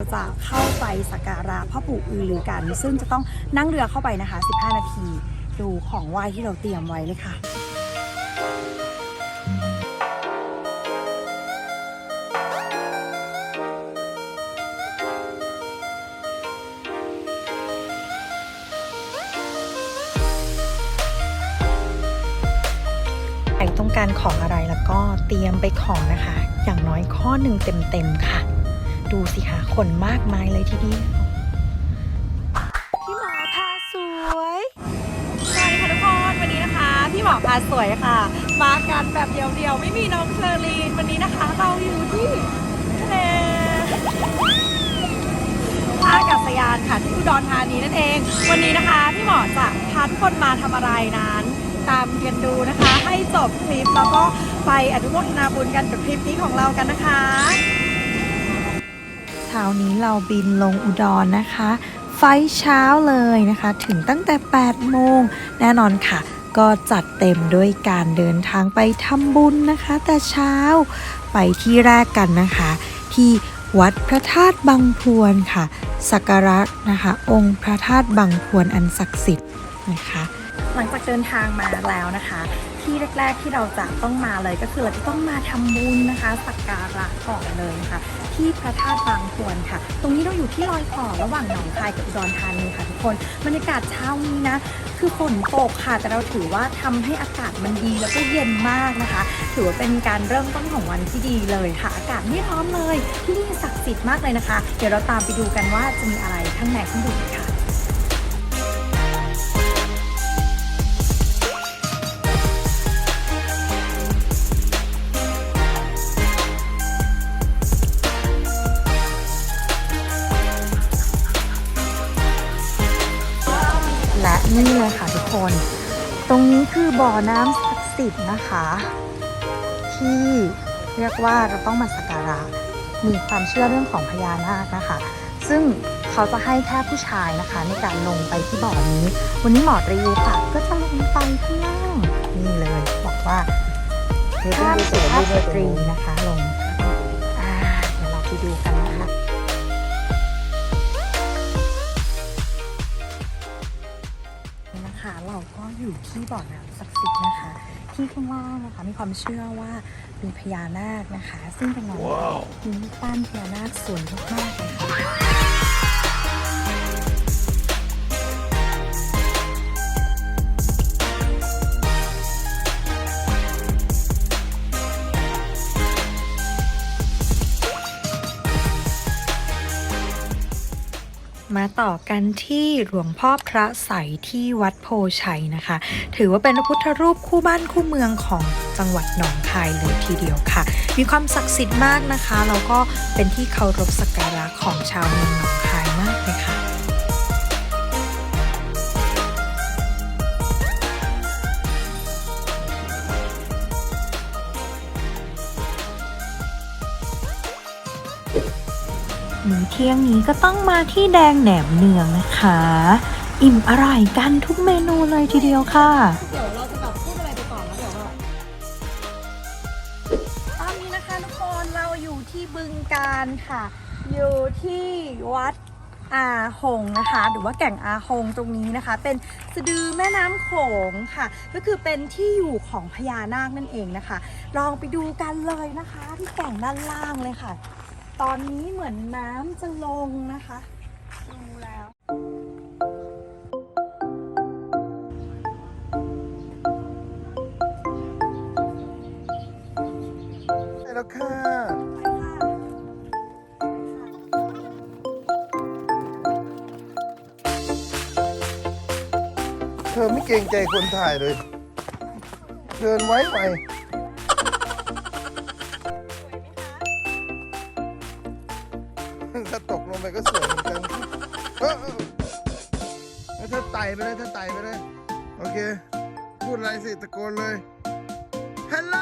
จะเข้าไปสักการะพ่อปู่อือลือกัน ซึ่งจะต้องนั่งเรือเข้าไปนะคะ 15 นาที ดูของไหว้ที่เราเตรียมไว้เลยค่ะ ใครต้องการของอะไรแล้วก็เตรียมไปของนะคะ อย่างน้อยข้อหนึ่งเต็มๆค่ะ ดูสิคะคนมากมายเลยทีเดียวพี่หมอพาสวยสวัสดีค่ะทุกคนวันนี้นะคะ พี่หมอพาสวยค่ะ มากันแบบเดียวๆไม่มีน้องเชอรีนวันนี้นะคะ เราอยู่ที่ทะเลท่าอากาศยานค่ะที่อุดรธานีนั่นเอง วันนี้นะคะ พี่หมอจะพาทุกคนมาทำอะไรนั้นตามกันดูนะคะ ให้จบคลิปแล้วก็ไปอนุโมทนาบุญกันกับคลิปนี้ของเรากันนะคะ ช้านี้เราบินลงอุดรนะคะ ไฟเช้าเลยนะคะ ถึงตั้งแต่ 8 โมง แน่นอนค่ะ ก็จัดเต็มด้วยการเดินทางไปทำบุญนะคะ แต่เช้าไปที่แรกกันนะคะ ที่วัดพระธาตุบังพวนค่ะ สักการะนะคะ องค์พระธาตุบังพวนอันศักดิ์สิทธิ์นะคะ หลังจากเดินทางมาแล้วนะคะ ที่แรก ๆที่เราจะต้องมาเลยก็คือเราจะต้องมาทำบุญนะคะ สักการะก่อนเลยค่ะ ที่พระธาตุบางพวนค่ะ ตรงนี้เราอยู่ที่รอยต่อระหว่างหนองคายกับอุดรธานีค่ะทุกคนบรรยากาศเช้านี้นะคือฝนตกค่ะแต่เราถือว่าทำให้อากาศมันดีแล้วก็เย็นมากนะคะ ถือว่าเป็นการเริ่มต้นของวันที่ดีเลยค่ะ อากาศไม่ร้อนเลยที่นี่ศักดิ์สิทธิ์มากเลยนะคะ เดี๋ยวเราตามไปดูกันว่าจะมีอะไรข้างในข้างบนค่ะ น ตรงนี้คือบ่อน้ำศักดิ์สิทธิ์นะคะ ที่เรียกว่าเราต้องมาสักการะมีความเชื่อเรื่องของพญานาคนะคะ ซึ่งเขาจะให้แค่ผู้ชายนะคะ ในการลงไปที่บ่อนี้ วันนี้หมอตรีค่ะก็จะลงไปข้างล่างนี่เลยบอกว่าห้ามสุภาพสตรีนะคะลงอ่าเดี๋ยวเราไปดูกันนะคะนี่ ที่บ่อน้ำศักดิ์สิทธิ์นะคะ ที่ข้างล่างนะคะมีความเชื่อว่ามีพญานาคนะคะ ซึ่งเป็นน้องมีรูปปั้นพญานาคสวยมากๆเลยค่ะ มาต่อกันที่หลวงพ่อพระใสที่วัดโพชัยนะคะ ถือว่าเป็นพระพุทธรูปคู่บ้านคู่เมืองของจังหวัดหนองคายเลยทีเดียวค่ะ มีความศักดิ์สิทธิ์มากนะคะแล้วก็เป็นที่เคารพสักการะของชาวเมืองหนองคาย ที่ยงนี้ก็ต้องมาที่แดงแหนมเนืองนะคะ อิ่มอร่อยกันทุกเมนูเลยทีเดียวค่ะเดี๋ยวเราจะแบบพูดอะไรไปก่อนแล้วเดี๋ยวแบบตอนนี้นะคะทุกคนเราอยู่ที่บึงการค่ะ อยู่ที่วัดอาหงนะคะ หรือว่าแก่งอาหงตรงนี้นะคะ เป็นสะดือแม่น้ำโขงค่ะ ก็คือเป็นที่อยู่ของพญานาคนั่นเองนะคะ ลองไปดูกันเลยนะคะ ที่แก่งด้านล่างเลยค่ะ ตอนนี้เหมือนน้ำจะลงนะคะดูแล้ว ใช่แล้วค่ะ ไปค่ะ เธอไม่เกรงใจคนถ่ายเลย เดินไว้ไป ไต่ไปเลยถ้าไต่ไปเลย โอเค พูดอะไรสิตะโกนเลยฮัลโหล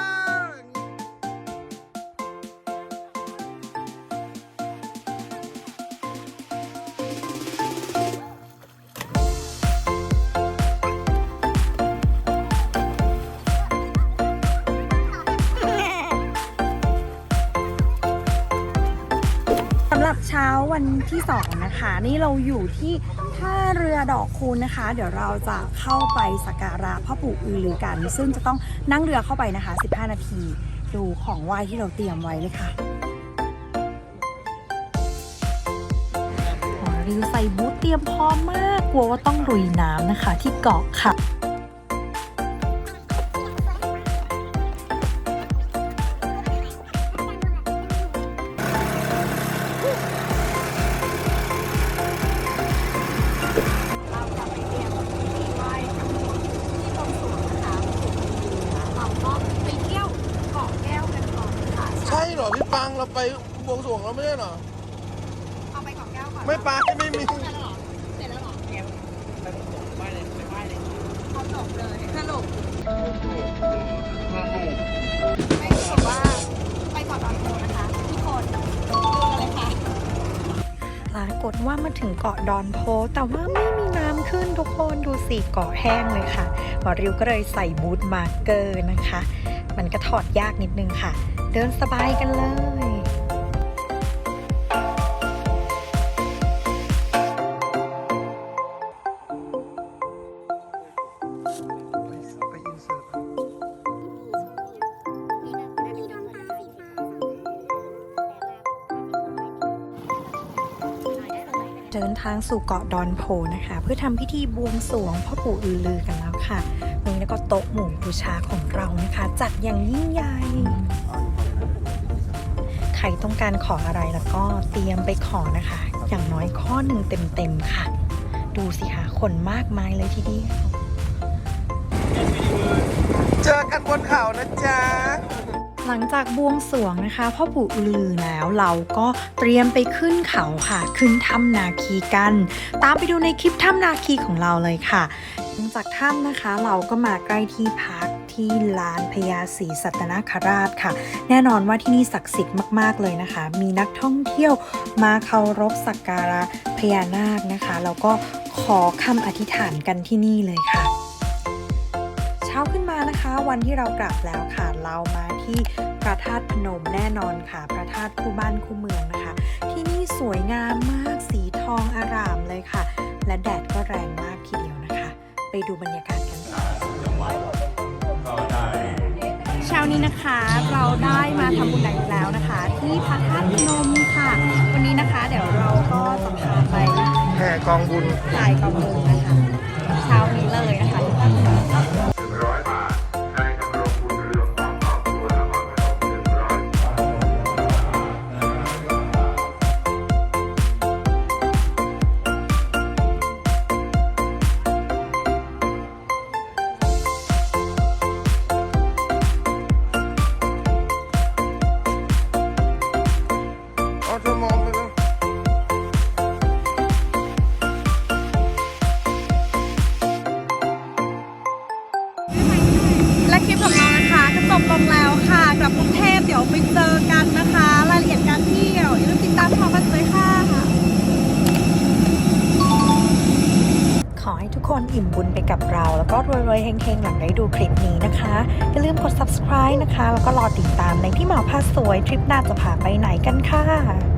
สำหรับเช้าวันวันที่สองนะคะ นี่เราอยู่ที่ ท่าเรือดอกคูณนะคะ เดี๋ยวเราจะเข้าไปสักการะพ่อปู่อือลือกัน ซึ่งจะต้องนั่งเรือเข้าไปนะคะ 15 นาที ดูของไหว้ที่เราเตรียมไว้เลยค่ะหมอริวใส่บูทเตรียมพร้อมมาก กลัวว่าต้องลุยน้ำนะคะที่เกาะค่ะ งสรวงแล้วไม่ใช่เหรอ เอาไปเกาะแก้วก่อนไม่ไปไม่มี เสร็จแล้วเหรอเสร็จแล้วเหรอเอาจบเลยสรุปไม่เห็นว่าไปเกาะดอนโพนะคะทุกคนดูกันเลยค่ะ ปรากฏว่ามาถึงเกาะดอนโพ แต่ว่าไม่มีน้ำขึ้นทุกคนดูสิเกาะแห้งเลยค่ะ หมอริวก็เลยใส่บูทมาร์กเกอร์นะคะ มันก็ถอดยากนิดนึงค่ะ เดินสบายกันเลย เดินทางสู่เกาะดอนโพนะคะ เพื่อทำพิธีบวงสรวงพ่อปู่อือลือกันแล้วค่ะวันนี้ก็โต๊ะหมู่บูชาของเรานะคะ จัดอย่างยิ่งใหญ่ใครต้องการขออะไรแล้วก็เตรียมไปขอนะคะ อย่างน้อยข้อหนึ่งเต็มๆค่ะ ดูสิคะคนมากมายเลยทีเดียวเจอกันบนเขานะจ๊ะ หลังจากบวงสรวงนะคะพ่อปู่อือลือแล้วเราก็เตรียมไปขึ้นเขาค่ะ ขึ้นถ้ำนาคีกัน ตามไปดูในคลิปถ้ำนาคีของเราเลยค่ะหลังจากถ้ำนะคะเราก็มาใกล้ที่พักที่ลานพญาศรีสัตนคราชค่ะ แน่นอนว่าที่นี่ศักดิ์สิทธิ์มาก ๆ เลยนะคะ มีนักท่องเที่ยวมาเคารพสักการะพญานาคนะคะแล้วก็ขอคำอธิษฐานกันที่นี่เลยค่ะ วันที่เรากลับแล้วค่ะเรามาที่พระธาตุพนมแน่นอนค่ะ พระธาตุคู่บ้านคู่เมืองนะคะ ที่นี่สวยงามมากสีทองอารามเลยค่ะ และแดดก็แรงมากทีเดียวนะคะ ไปดูบรรยากาศกันค่ะเช้านี้นะคะเราได้มาทำบุญกันอีกแล้วนะคะ ที่พระธาตุพนมค่ะ วันนี้นะคะ เดี๋ยวเราก็จะพาไปแห่กองบุญถ่ายกองบุญนะคะเช้านี้เลยนะคะ เคนอิ่มบุญไปกับเรา แล้วก็รวยๆเฮงๆ หลังได้ดูคลิปนี้นะคะ อย่าลืมกด subscribe นะคะ แล้วก็รอติดตามในพี่หมอพาสวยทริปหน้าจะพาไปไหนกันค่ะ